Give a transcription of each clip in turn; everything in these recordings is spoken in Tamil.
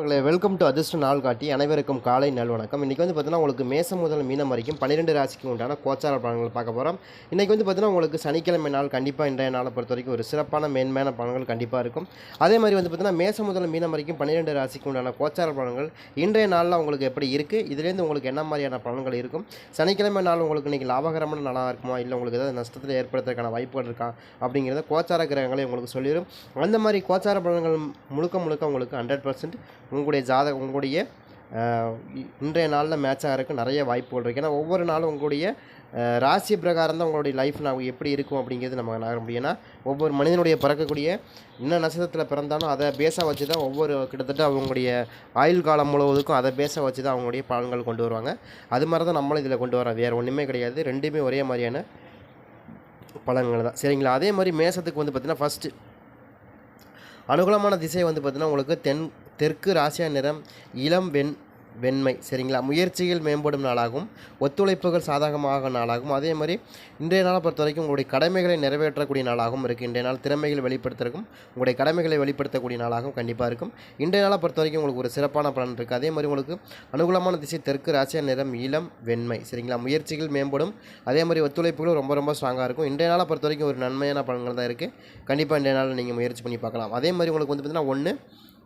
உங்களை வெல்கம் டு அதிர்ஷ்ட நாள் காட்டி அனைவருக்கும் காலை நல்வணக்கம். இன்றைக்கி வந்து பார்த்தீங்கன்னா உங்களுக்கு மேசம் முதல் மீனம் வரைக்கும் பன்னிரெண்டு ராசிக்கு உண்டான கோச்சார பலன்கள் பார்க்க போகிறோம் இன்றைக்கி வந்து பார்த்தீங்கன்னா உங்களுக்கு சனிக்கிழமை நாள் கண்டிப்பாக இன்றைய நாளை பொறுத்த வரைக்கும் ஒரு சிறப்பான மேன்மையான பலன்கள் கண்டிப்பாக இருக்கும். அதே மாதிரி வந்து பார்த்தீங்கன்னா மேசம் முதல் மீனம் வரைக்கும் பன்னிரெண்டு ராசிக்கு உண்டான கோச்சார பலன்கள் இன்றைய நாளில் உங்களுக்கு எப்படி இருக்குது இதுலேருந்து உங்களுக்கு என்ன மாதிரியான பலன்கள் இருக்கும்? சனிக்கிழமை நாள் உங்களுக்கு இன்றைக்கி லாபகரமான நாளாக இருக்குமா? இல்லை உங்களுக்கு ஏதாவது நஷ்டத்தில் ஏற்படுத்துறதுக்கான வாய்ப்புகள் இருக்கா? அப்படிங்கிறத கோச்சார கிரகங்களை உங்களுக்கு சொல்லிடும் அந்த மாதிரி கோச்சார பலன்கள் முழுக்க முழுக்க உங்களுக்கு ஹண்ட்ரட் பர்சன்ட் உங்களுடைய ஜாத உங்களுடைய இன்றைய நாளில் மேட்ச் ஆகிறதுக்கு நிறைய வாய்ப்புகள் இருக்குது ஏன்னா ஒவ்வொரு நாளும் உங்களுடைய ராசி பிரகாரம் தான் உங்களுடைய லைஃப் நான் எப்படி இருக்கும் அப்படிங்கிறது நம்ம நகர முடியும். ஏன்னா ஒவ்வொரு மனிதனுடைய பிறக்கக்கூடிய என்ன நட்சத்திரத்தில் பிறந்தாலும் அதை பேஸாக வச்சு தான் ஒவ்வொரு கிட்டத்தட்ட அவங்களுடைய ஆயுள் காலம் முழுவதுக்கும் அதை பேஸாக வச்சு தான் அவங்களுடைய பலன்கள் கொண்டு வருவாங்க. அது மாதிரி தான் நம்மளும் இதில் கொண்டு வரோம் வேறு ஒன்றுமே கிடையாது. ரெண்டுமே ஒரே மாதிரியான பலன்கள் தான். சரிங்களா? அதே மாதிரி மேசத்துக்கு வந்து பார்த்திங்கன்னா ஃபஸ்ட்டு அனுகூலமான திசை வந்து பார்த்திங்கன்னா உங்களுக்கு தென் தெற்கு ராசியா நிறம் இளம் வெண் வெண்மை. சரிங்களா? முயற்சிகள் மேம்படும் நாளாகும். ஒத்துழைப்புகள் சாதகமாக நாளாகும். அதே மாதிரி இன்றைய நாளை பொறுத்த வரைக்கும் உங்களுடைய கடமைகளை நிறைவேற்றக்கூடிய நாளாகவும் இருக்குது இன்றைய நாள் திறமைகள் வெளிப்படுத்துறதுக்கும் உங்களுடைய கடமைகளை வெளிப்படுத்தக்கூடிய நாளாகவும் கண்டிப்பாக இருக்கும். இன்றைய நாளை பொறுத்த வரைக்கும் உங்களுக்கு ஒரு சிறப்பான பலன் இருக்குது அதே மாதிரி உங்களுக்கு அனுகூலமான திசை தெற்கு ராசியா நிறம் இளம் வெண்மை. சரிங்களா? முயற்சிகள் மேம்படும். அதே மாதிரி ஒத்துழைப்புகளும் ரொம்ப ரொம்ப ஸ்ட்ராங்காக இருக்கும். இன்றைய நாளை பொறுத்த வரைக்கும் ஒரு நன்மையான பலன்கள் தான் இருக்குது கண்டிப்பாக இன்றைய நாளில் நீங்கள் முயற்சி பண்ணி பார்க்கலாம். அதே மாதிரி உங்களுக்கு வந்து பார்த்திங்கன்னா ஒன்று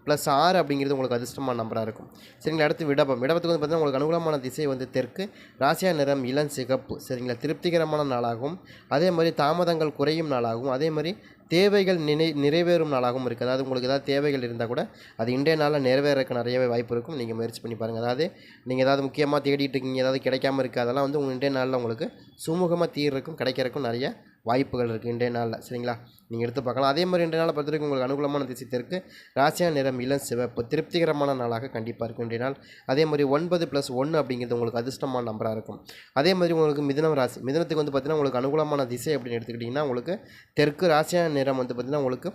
ப்ளஸ் ஆறு அப்படிங்கிறது உங்களுக்கு அதிர்ஷ்டமான நம்பராக இருக்கும். சரிங்களா? அடுத்து விடபம். விடபத்துக்கு வந்து பார்த்தீங்கன்னா உங்களுக்கு அனுகூலமான திசை வந்து தெற்கு ராசியா நிறம் இளம் சிகப்பு. சரிங்களா? திருப்திகரமான நாளாகவும் அதே மாதிரி தாமதங்கள் குறையும் நாளாகவும் அதே மாதிரி தேவைகள் நினை நிறைவேறும் நாளாகவும் இருக்குது அதாவது உங்களுக்கு ஏதாவது தேவைகள் இருந்தால் கூட அது இன்றைய நாளில் நிறைவேறக்கு நிறையவே வாய்ப்பு இருக்கும். நீங்கள் முயற்சி பண்ணி பாருங்கள் அதாவது நீங்கள் ஏதாவது முக்கியமாக தேடிட்டு இருக்கீங்க ஏதாவது கிடைக்காம இருக்குது அதெல்லாம் வந்து உங்கள் இன்றைய நாளில் உங்களுக்கு சுமூகமாக தீர்றக்கும் கிடைக்கிறக்கும் நிறைய வாய்ப்புகள் இருக்குது இன்றைய நாளில். சரிங்களா? நீங்கள் எடுத்து பார்க்கலாம். அதே மாதிரி இன்றைய நாளை பொறுத்த வரைக்கும் உங்களுக்கு அனுகூலமான திசை தெற்கு ராசியான நிறம் இளம் சிவப்பு. திருப்திகரமான நாளாக கண்டிப்பாக இருக்கும் இன்றைய நாள். அதே மாதிரி ஒன்பது ப்ளஸ் ஒன்று அப்படிங்கிறது உங்களுக்கு அதிர்ஷ்டமான நம்பராக இருக்கும். அதே மாதிரி உங்களுக்கு மிதனம் ராசி. மிதனத்துக்கு வந்து பார்த்திங்கன்னா உங்களுக்கு அனுகூலமான திசை அப்படின்னு எடுத்துக்கிட்டிங்கன்னா உங்களுக்கு தெற்கு ராசியான நிறம் வந்து பார்த்திங்கன்னா உங்களுக்கு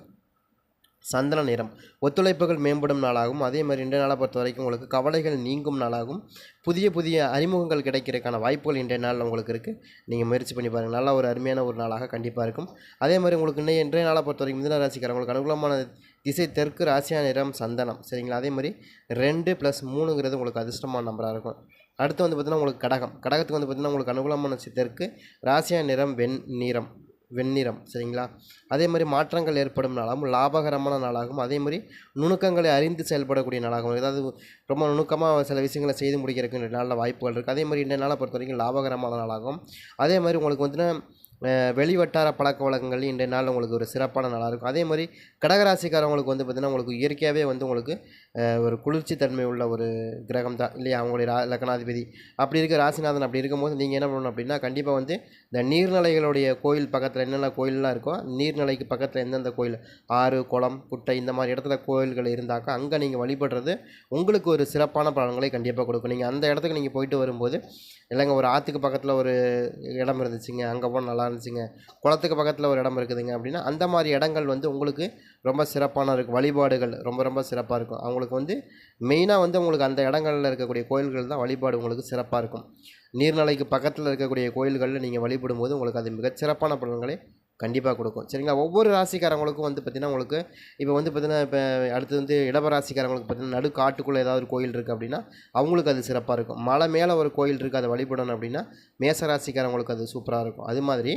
சந்தன நிறம். ஒத்துழைப்புகள் மேம்படும் நாளாகும். அதே மாதிரி இன்றைய நாளை பொறுத்த வரைக்கும் உங்களுக்கு கவலைகள் நீங்கும் நாளாகும். புதிய புதிய அறிமுகங்கள் கிடைக்கிறதுக்கான வாய்ப்புகள் இன்றைய நாளில் உங்களுக்கு இருக்குது நீங்கள் முயற்சி பண்ணி பாருங்கள் நல்ல ஒரு அருமையான ஒரு நாளாக கண்டிப்பாக இருக்கும். அதே மாதிரி உங்களுக்கு இன்னும் இன்றைய நாளை பொறுத்த வரைக்கும் மிதன ராசிக்காரங்களுக்கு அனுகூலமான திசை தெற்கு ராசியா நிறம் சந்தனம். சரிங்களா? அதே மாதிரி ரெண்டு ப்ளஸ் மூணுங்கிறது உங்களுக்கு அதிர்ஷ்டமான நம்பராக இருக்கும். அடுத்து வந்து பார்த்திங்கன்னா உங்களுக்கு கடகம். கடகத்துக்கு வந்து பார்த்திங்கன்னா உங்களுக்கு அனுகூலமான தெற்கு ராசியா நிறம் வெண் நிறம். வெண்ணிறம் சரிங்களா? அதே மாதிரி மாற்றங்கள் ஏற்படும் நாளாகவும் லாபகரமான நாளாகும் அதே மாதிரி நுணுக்கங்களை அறிந்து செயல்படக்கூடிய நாளாகவும் ஏதாவது ரொம்ப நுணுக்கமாக சில விஷயங்களை செய்து முடிக்கிறதுக்கு நல்ல நாளில் வாய்ப்புகள் இருக்குது அதே மாதிரி இந்த நாளை பொறுத்த வரைக்கும் லாபகரமான நாளாகும் அதே மாதிரி உங்களுக்கு வந்துன்னா வெளிவட்டார பழக்க வழக்கங்கள் இன்றைய நாள் உங்களுக்கு ஒரு சிறப்பான நாளாக இருக்கும். அதே மாதிரி கடகராசிக்காரவங்களுக்கு வந்து பார்த்திங்கன்னா உங்களுக்கு இயற்கையாகவே வந்து உங்களுக்கு ஒரு குளிர்ச்சி தன்மை உள்ள ஒரு கிரகம் தான் இல்லையா? அவங்களுடைய ரா லக்னாதிபதி. அப்படி இருக்க ராசிநாதன் அப்படி இருக்கும்போது நீங்கள் என்ன பண்ணணும் அப்படின்னா கண்டிப்பாக வந்து இந்த நீர்நிலைகளுடைய கோயில் பக்கத்தில் என்னென்ன கோயிலெலாம் இருக்கோ நீர்நிலைக்கு பக்கத்தில் எந்தெந்த கோயில்? ஆறு குளம் குட்டை இந்த மாதிரி இடத்துல கோயில்கள் இருந்தாக்கா அங்கே நீங்கள் வழிபடுறது உங்களுக்கு ஒரு சிறப்பான பலன்களை கண்டிப்பாக கொடுக்கும். நீங்கள் அந்த இடத்துக்கு நீங்கள் போயிட்டு வரும்போது இல்லைங்க ஒரு ஆற்றுக்கு பக்கத்தில் ஒரு இடம் இருந்துச்சுங்க அங்கே போனால் நல்லா இருந்துச்சுங்க குளத்துக்கு பக்கத்தில் ஒரு இடம் இருக்குதுங்க அப்படின்னா அந்த மாதிரி இடங்கள் வந்து உங்களுக்கு ரொம்ப சிறப்பான இருக்கும் வழிபாடுகள் ரொம்ப ரொம்ப சிறப்பாக இருக்கும். அவங்களுக்கு வந்து மெயினாக வந்து உங்களுக்கு அந்த இடங்களில் இருக்கக்கூடிய கோயில்கள் தான் வழிபாடு உங்களுக்கு சிறப்பாக இருக்கும். நீர்நிலைக்கு பக்கத்தில் இருக்கக்கூடிய கோயில்களில் நீங்கள் வழிபடும் போது உங்களுக்கு அது மிகச்சிறப்பான பலன்களை கண்டிப்பாக கொடுக்கும். சரிங்களா? ஒவ்வொரு ராசிக்காரங்களுக்கும் வந்து பார்த்திங்கன்னா உங்களுக்கு இப்போ வந்து பார்த்திங்கன்னா இப்போ அடுத்து வந்து இடபராசிக்காரங்களுக்கு பார்த்திங்கன்னா நடு காட்டுக்குள்ளே ஏதாவது ஒரு கோயில் இருக்குது அப்படின்னா அவங்களுக்கு அது சிறப்பாக இருக்கும். மலை மேலே ஒரு கோயில் இருக்குது அதை வழிபடணும் அப்படின்னா மேச ராசிக்காரங்களுக்கு அது சூப்பராக இருக்கும். அது மாதிரி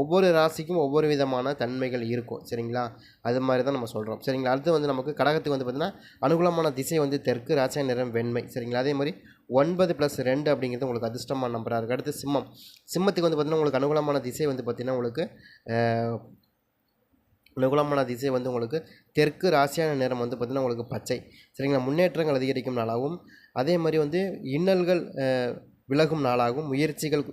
ஒவ்வொரு ராசிக்கும் ஒவ்வொரு விதமான தன்மைகள் இருக்கும். சரிங்களா? அது மாதிரி தான் நம்ம சொல்கிறோம் சரிங்களா? அடுத்து வந்து நமக்கு கடகத்துக்கு வந்து பார்த்திங்கன்னா அனுகூலமான திசை வந்து தெற்கு ராசாய நிறம் வெண்மை. சரிங்களா? அதே மாதிரி ஒன்பது ப்ளஸ் ரெண்டு அப்படிங்கிறது உங்களுக்கு அதிர்ஷ்டமான நம்பராக இருக்குது அடுத்து சிம்மம். சிம்மத்துக்கு வந்து பார்த்திங்கன்னா உங்களுக்கு அனுகூலமான திசை வந்து பார்த்திங்கன்னா உங்களுக்கு அனுகூலமான திசை வந்து உங்களுக்கு தெற்கு ராசியான நேரம் வந்து பார்த்திங்கன்னா உங்களுக்கு பச்சை. சரிங்களா? முன்னேற்றங்கள் அதிகரிக்கும் நாளாகவும் அதே மாதிரி வந்து இன்னல்கள் விலகும் நாளாகவும் முயற்சிகள்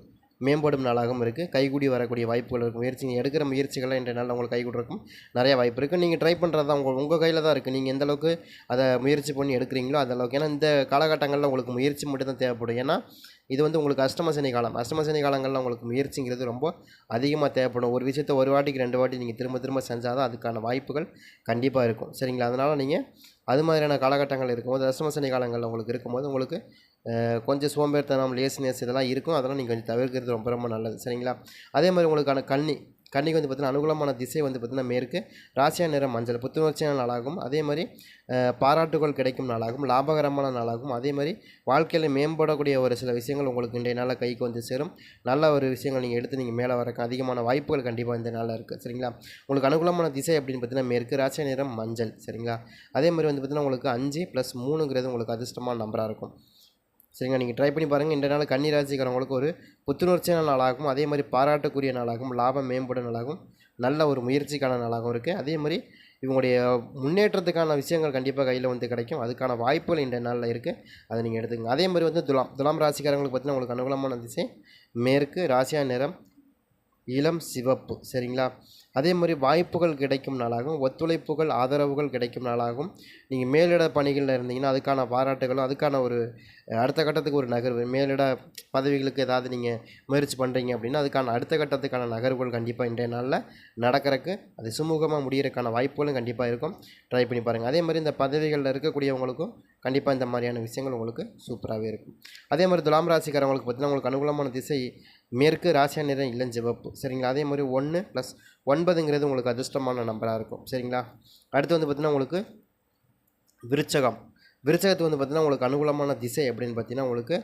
மேம்படும் நாளாகவும் இருக்குது கைகூடி வரக்கூடிய வாய்ப்புகள் இருக்கும் முயற்சி நீங்கள் எடுக்கிற முயற்சிகள்லாம் இன்றைய நாளில் உங்களுக்கு கைகூடுறக்கும் நிறைய வாய்ப்பு இருக்குது நீங்கள் ட்ரை பண்ணுறது தான் உங்கள் உங்கள் கையில் தான் இருக்குது நீங்கள் எந்த அளவுக்கு அதை முயற்சி பண்ணி எடுக்கிறீங்களோ அந்த அளவுக்கு. ஏன்னா இந்த காலகட்டங்களில் உங்களுக்கு முயற்சி மட்டும் தான் தேவைப்படும். ஏன்னா இது வந்து உங்களுக்கு அஷ்டமசனி காலம். அஷ்டமசனி காலங்களில் உங்களுக்கு முயற்சிங்கிறது ரொம்ப அதிகமாக தேவைப்படும். ஒரு விஷயத்தை ஒரு வாட்டிக்கு ரெண்டு வாட்டி நீங்கள் திரும்ப திரும்ப செஞ்சால் தான் அதுக்கான வாய்ப்புகள் கண்டிப்பாக இருக்கும். சரிங்களா? அதனால் நீங்கள் அது மாதிரியான காலகட்டங்கள் இருக்கும்போது அஷ்டமசனி காலங்களில் உங்களுக்கு இருக்கும்போது உங்களுக்கு கொஞ்சம் சோம்பேறித்தனம் லேசினஸ் இதெல்லாம் இருக்கும். அதெல்லாம் நீங்கள் கொஞ்சம் தவிர்க்கிறது ரொம்ப ரொம்ப நல்லது. சரிங்களா? அதே மாதிரி உங்களுக்கான கண்ணி கண்ணிக்கு வந்து பார்த்திங்கன்னா அனுகூலமான திசை வந்து பார்த்திங்கன்னா மேற்கு ராசியா நிறம் மஞ்சள். புத்துணர்ச்சியான நாளாகும் அதே மாதிரி பாராட்டுகள் கிடைக்கும் நாளாகும் லாபகரமான நாளாகும் அதே மாதிரி வாழ்க்கையில் மேம்படக்கூடிய ஒரு சில விஷயங்கள் உங்களுக்கு இன்றைய நாளில் கைக்கு வந்து சேரும். நல்ல ஒரு விஷயங்கள் நீங்கள் எடுத்து நீங்கள் மேலே வரக்கு அதிகமான வாய்ப்புகள் கண்டிப்பாக இந்த நாளில் இருக்குது சரிங்களா? உங்களுக்கு அனுகூலமான திசை அப்படின்னு பார்த்தீங்கன்னா மேற்கு ராசியா நிறம் மஞ்சள். சரிங்களா? அதே மாதிரி வந்து பார்த்திங்கன்னா உங்களுக்கு அஞ்சு ப்ளஸ் மூணுங்கிறது உங்களுக்கு அதிர்ஷ்டமான நம்பராக இருக்கும். சரிங்க நீங்கள் ட்ரை பண்ணி பாருங்கள் இந்த நாள் கன்னி ராசிக்காரங்களுக்கு ஒரு புத்துணர்ச்சியான நாளாகும் அதே மாதிரி பாராட்டக்கூடிய நாளாகும் லாபம் மேம்பட நாளாகும் நல்ல ஒரு முயற்சிக்கான நாளாகவும் இருக்குது அதே மாதிரி இவங்களுடைய முன்னேற்றத்துக்கான விஷயங்கள் கண்டிப்பாக கையில் வந்து கிடைக்கும். அதுக்கான வாய்ப்புகள் இந்த நாளில் இருக்குது அதை நீங்கள் எடுத்துக்கங்க. அதே மாதிரி வந்து துலாம் துலாம் ராசிக்காரங்களுக்கு பார்த்தீங்கன்னா உங்களுக்கு அனுகூலமான திசை மேற்கு ராசியா நிறம் இளம் சிவப்பு. சரிங்களா? அதே மாதிரி வாய்ப்புகள் கிடைக்கும் நாளாகவும் ஒத்துழைப்புகள் ஆதரவுகள் கிடைக்கும் நாளாகும் நீங்கள் மேலிட பணிகளில் இருந்தீங்கன்னா அதுக்கான பாராட்டுகளும் அதுக்கான ஒரு அடுத்த கட்டத்துக்கு ஒரு நகர்வு. மேலிட பதவிகளுக்கு ஏதாவது நீங்கள் முயற்சி பண்ணுறீங்க அப்படின்னா அதுக்கான அடுத்த கட்டத்துக்கான நகர்வுகள் கண்டிப்பாக இன்றைய நாளில் நடக்கிறக்கு அது சுமூகமாக முடியறதுக்கான வாய்ப்புகளும் கண்டிப்பாக இருக்கும். ட்ரை பண்ணி பாருங்கள் அதே மாதிரி இந்த பதவிகளில் இருக்கக்கூடியவங்களுக்கும் கண்டிப்பாக இந்த மாதிரியான விஷயங்கள் உங்களுக்கு சூப்பராகவே இருக்கும். அதே மாதிரி துலாம் ராசிக்காரவங்களுக்கு பார்த்தீங்கன்னா உங்களுக்கு அனுகூலமான திசை மேற்கு ராசியா நிறம் இளஞ்சிவப்பு சரிங்களா? அதே மாதிரி ஒன்று ப்ளஸ் ஒன்பதுங்கிறது உங்களுக்கு அதிர்ஷ்டமான நம்பராக இருக்கும். சரிங்களா? அடுத்து வந்து பார்த்திங்கன்னா உங்களுக்கு விருச்சகம். விருச்சகத்துக்கு வந்து பார்த்திங்கன்னா உங்களுக்கு அனுகூலமான திசை அப்படின்னு பார்த்தீங்கன்னா உங்களுக்கு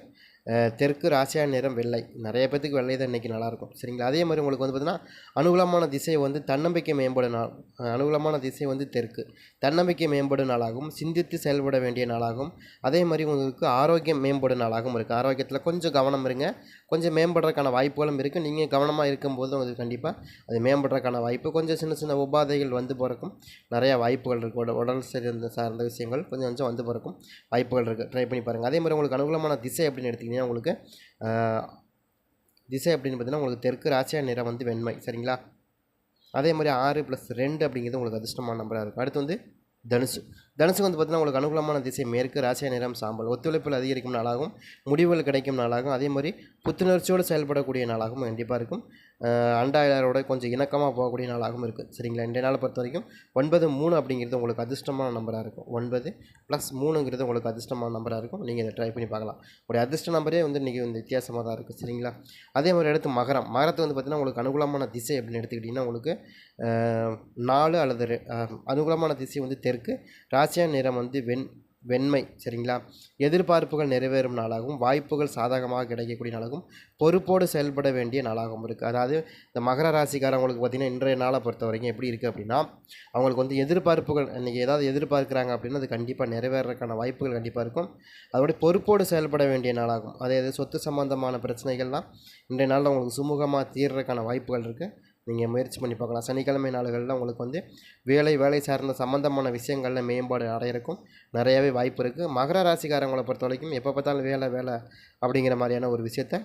தெற்கு ராசியா நிறம் வெள்ளை. நிறைய பேத்துக்கு வெள்ளை தான் இன்றைக்கி நல்லாயிருக்கும் சரிங்களா? அதே மாதிரி உங்களுக்கு வந்து பார்த்திங்கன்னா அனுகூலமான திசை வந்து தன்னம்பிக்கை மேம்பட நாள் அனுகூலமான திசை வந்து தெற்கு. தன்னம்பிக்கை மேம்படும் நாளாகும். சிந்தித்து செயல்பட வேண்டிய நாளாகும். அதே மாதிரி உங்களுக்கு ஆரோக்கியம் மேம்படும் நாளாகவும் இருக்குது ஆரோக்கியத்தில் கொஞ்சம் கவனம் இருங்க. கொஞ்சம் மேம்படுறதுக்கான வாய்ப்புகளும் இருக்குது நீங்கள் கவனமாக இருக்கும்போது உங்களுக்கு கண்டிப்பாக அது மேம்படுறதுக்கான வாய்ப்பு கொஞ்சம் சின்ன சின்ன உபாதைகள் வந்து பிறக்கும். நிறையா வாய்ப்புகள் இருக்குது உடல் உடல் சார்ந்த சார்ந்த விஷயங்கள் கொஞ்சம் கொஞ்சம் வந்து பிறக்கும். வாய்ப்புகள் இருக்குது ட்ரை பண்ணி பாருங்கள் அதே மாதிரி உங்களுக்கு அனுகூலமான திசை அப்படின்னு எடுத்திங்கன்னா உங்களுக்கு திசை அப்படின்னு பார்த்தீங்கன்னா உங்களுக்கு தெற்கு ராசியா நிறம் வந்து வெண்மை. சரிங்களா? அதே மாதிரி ஆறு ப்ளஸ் ரெண்டு அப்படிங்கிறது உங்களுக்கு அதிர்ஷ்டமான நம்பராக இருக்கும். அடுத்து வந்து தனுசு. தனுசுக்கு வந்து பார்த்தீங்கன்னா உங்களுக்கு அனுகூலமான திசை மேற்கு ராசியா நிறம் சாம்பல். ஒத்துழைப்பில் அதிகரிக்கும் நாளாகும் முடிவுகள் கிடைக்கும் நாளாகும் அதே மாதிரி புத்துணர்ச்சியோடு செயல்படக்கூடிய நாளாகவும் கண்டிப்பாக இருக்கும். ஆஹ் கொஞ்சம் இணக்கமாக போகக்கூடிய நாளாகவும் இருக்குது சரிங்களா? இந்த நாளை பொறுத்த வரைக்கும் ஒன்பது மூணு அப்படிங்கிறது உங்களுக்கு அதிர்ஷ்டமான நம்பராக இருக்கும். ஒன்பது ப்ளஸ் மூணுங்கிறது உங்களுக்கு அதிர்ஷ்டமான நம்பராக இருக்கும். நீங்கள் இதை ட்ரை பண்ணி பார்க்கலாம். உங்களுடைய அதிர்ஷ்ட நம்பரே வந்து இன்றைக்கி வந்து வித்தியாசமாக தான் இருக்குது சரிங்களா? அதே மாதிரி எடுத்து மகரம். மகரத்தை வந்து பார்த்திங்கன்னா உங்களுக்கு அனுகூலமான திசை அப்படின்னு எடுத்துக்கிட்டிங்கன்னா உங்களுக்கு நாலு அல்லது அனுகூலமான திசை வந்து தெற்கு ராசியா நிறம் வந்து வெண் வெண்மை சரிங்களா? எதிர்பார்ப்புகள் நிறைவேறும் நாளாகவும் வாய்ப்புகள் சாதகமாக கிடைக்கக்கூடிய நாளாகவும் பொறுப்போடு செயல்பட வேண்டிய நாளாகவும் இருக்குது அதாவது இந்த மகர ராசிக்காரவங்களுக்கு பார்த்திங்கன்னா இன்றைய நாளை பொறுத்த வரைக்கும் எப்படி இருக்குது அப்படின்னா அவங்களுக்கு வந்து எதிர்பார்ப்புகள் இன்றைக்கி ஏதாவது எதிர்பார்க்குறாங்க அப்படின்னா அது கண்டிப்பாக நிறைவேறதுக்கான வாய்ப்புகள் கண்டிப்பாக இருக்கும். அதோட பொறுப்போடு செயல்பட வேண்டிய நாளாகும். அதே இது சொத்து சம்பந்தமான பிரச்சனைகள்லாம் இன்றைய நாளில் அவங்களுக்கு சுமூகமாக தீர்றதுக்கான வாய்ப்புகள் இருக்குது நீங்கள் முயற்சி பண்ணி பார்க்கலாம். சனிக்கிழமை நாள்களில் உங்களுக்கு வந்து வேலை வேலை சார்ந்த சம்மந்தமான விஷயங்களில் மேம்பாடு அடையிறக்கும் நிறையாவே வாய்ப்பு இருக்குது மகர ராசிக்காரங்களை பொறுத்த வரைக்கும் எப்போ பார்த்தாலும் வேலை வேலை அப்படிங்கிற மாதிரியான ஒரு விஷயத்த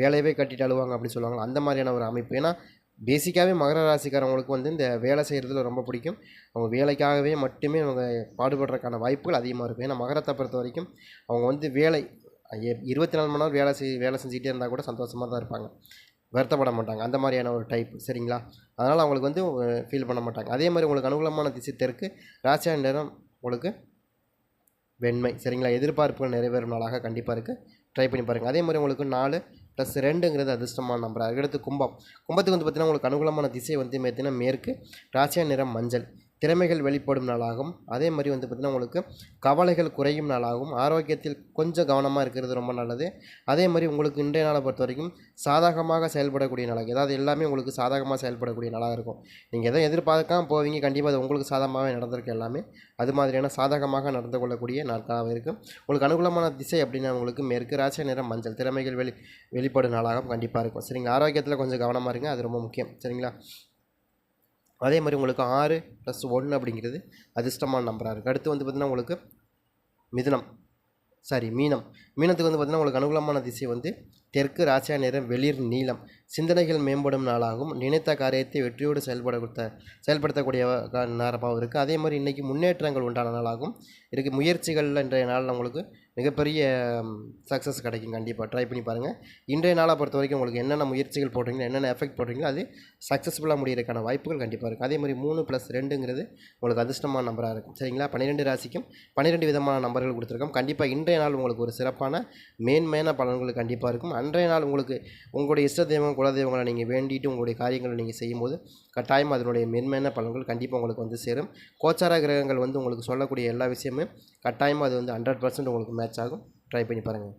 வேலையவே கட்டிட்டு அழுவாங்க அப்படின்னு சொல்லுவாங்க. அந்த மாதிரியான ஒரு அமைப்பு. ஏன்னா பேசிக்காகவே மகர ராசிக்காரவங்களுக்கு வந்து இந்த வேலை செய்கிறதுல ரொம்ப பிடிக்கும். அவங்க வேலைக்காகவே மட்டுமே அவங்க பாடுபடுறதுக்கான வாய்ப்புகள் அதிகமாக இருக்கும். ஏன்னா மகரத்தை பொறுத்த வரைக்கும் அவங்க வந்து வேலை இருபத்தி நாலு மணி நேரம் வேலை செய் வேலை செஞ்சுக்கிட்டே இருந்தால் கூட சந்தோஷமாக தான் இருப்பாங்க. வருத்தப்பட மாட்டாங்க. அந்த மாதிரியான ஒரு டைப் சரிங்களா? அதனால் அவங்களுக்கு வந்து ஃபீல் பண்ண மாட்டாங்க. அதே மாதிரி உங்களுக்கு அனுகூலமான திசை தெற்கு ராசியா நேரம் உங்களுக்கு வெண்மை சரிங்களா? எதிர்பார்ப்புகள் நிறைவேறும் நாளாக கண்டிப்பாக இருக்குது ட்ரை பண்ணி பாருங்கள் அதே மாதிரி உங்களுக்கு நாலு ப்ளஸ் ரெண்டுங்கிறது அதிர்ஷ்டமான நம்பர். அதுக்கடுத்து கும்பம். கும்பத்துக்கு வந்து பார்த்திங்கன்னா உங்களுக்கு அனுகூலமான திசை வந்து பார்த்தீங்கன்னா மேற்கு ராசியா நிறம் மஞ்சள். திறமைகள் வெளிப்படும் நாளாகும். அதே மாதிரி வந்து பார்த்திங்கன்னா உங்களுக்கு கவலைகள் குறையும் நாளாகும். ஆரோக்கியத்தில் கொஞ்சம் கவனமாக இருக்கிறது ரொம்ப நல்லது. அதே மாதிரி உங்களுக்கு இன்றைய நாளை பொறுத்த வரைக்கும் சாதகமாக செயல்படக்கூடிய நாளாக ஏதாவது எல்லாமே உங்களுக்கு சாதகமாக செயல்படக்கூடிய நாளாக இருக்கும். நீங்கள் எதை எதிர்பார்க்காம போவீங்க கண்டிப்பாக அது உங்களுக்கு சாதகமாகவே நடந்திருக்கு எல்லாமே. அது மாதிரியான சாதகமாக நடந்து கொள்ளக்கூடிய நாட்களாக இருக்கும் உங்களுக்கு அனுகூலமான திசை அப்படின்னா உங்களுக்கு மேற்கு ராசி நிறம் மஞ்சள் திறமைகள் வெளி வெளிப்படும் நாளாகவும் கண்டிப்பாக இருக்கும். சரிங்களா ஆரோக்கியத்தில் கொஞ்சம் கவனமாக இருங்க அது ரொம்ப முக்கியம். சரிங்களா? அதே மாதிரி உங்களுக்கு ஆறு ப்ளஸ் ஒன்று அப்படிங்கிறது அதிர்ஷ்டமான நம்பராக இருக்குது அடுத்து வந்து பார்த்திங்கன்னா உங்களுக்கு மிதுனம். சாரி மீனம். மீனத்துக்கு வந்து பார்த்திங்கன்னா உங்களுக்கு அனுகூலமான திசை வந்து தெற்கு ராசியா நிறம் வெளிர் நீளம் சிந்தனைகள் மேம்படும் நாளாகவும் நினைத்த காரியத்தை வெற்றியோடு செயல்பட கொடுத்த செயல்படுத்தக்கூடிய நேரமாகவும் இருக்குது அதே மாதிரி இன்றைக்கி முன்னேற்றங்கள் உண்டான நாளாகவும் இருக்குது முயற்சிகளில் இன்றைய நாளில் உங்களுக்கு மிகப்பெரிய சக்ஸஸ் கிடைக்கும். கண்டிப்பாக ட்ரை பண்ணி பாருங்கள் இன்றைய நாளை பொறுத்த வரைக்கும் உங்களுக்கு என்னென்ன முயற்சிகள் போடுறீங்களோ என்னென்ன எஃபெக்ட் போடுறீங்களோ அது சக்ஸஸ்ஃபுல்லாக முடியறதுக்கான வாய்ப்புகள் கண்டிப்பாக இருக்குது அதே மாதிரி மூணு ப்ளஸ் ரெண்டுங்கிறது உங்களுக்கு அதிர்ஷ்டமான நம்பராக இருக்கும். சரிங்களா? பன்னிரெண்டு ராசிக்கும் பன்னிரெண்டு விதமான நம்பர்கள் கொடுத்துருக்கோம். கண்டிப்பாக இன்றைய நாள் உங்களுக்கு ஒரு சிறப்பான மேன்மையான பலன்கள் கண்டிப்பாக இருக்கும். அன்றைய நாள் உங்களுக்கு உங்களுடைய இஷ்ட தெய்வம் குலதெய்வங்களை நீங்கள் வேண்டிட்டு உங்களுடைய காரியங்களை நீங்கள் செய்யும்போது கட்டாயம் அதனுடைய மென்மையான பலன்கள் கண்டிப்பாக உங்களுக்கு வந்து சேரும். கோச்சார கிரகங்கள் வந்து உங்களுக்கு சொல்லக்கூடிய எல்லா விஷயமும் கட்டாயமாக அது வந்து ஹண்ட்ரட் பர்சன்ட் உங்களுக்கு மேட்ச் ஆகும். ட்ரை பண்ணி பாருங்கள்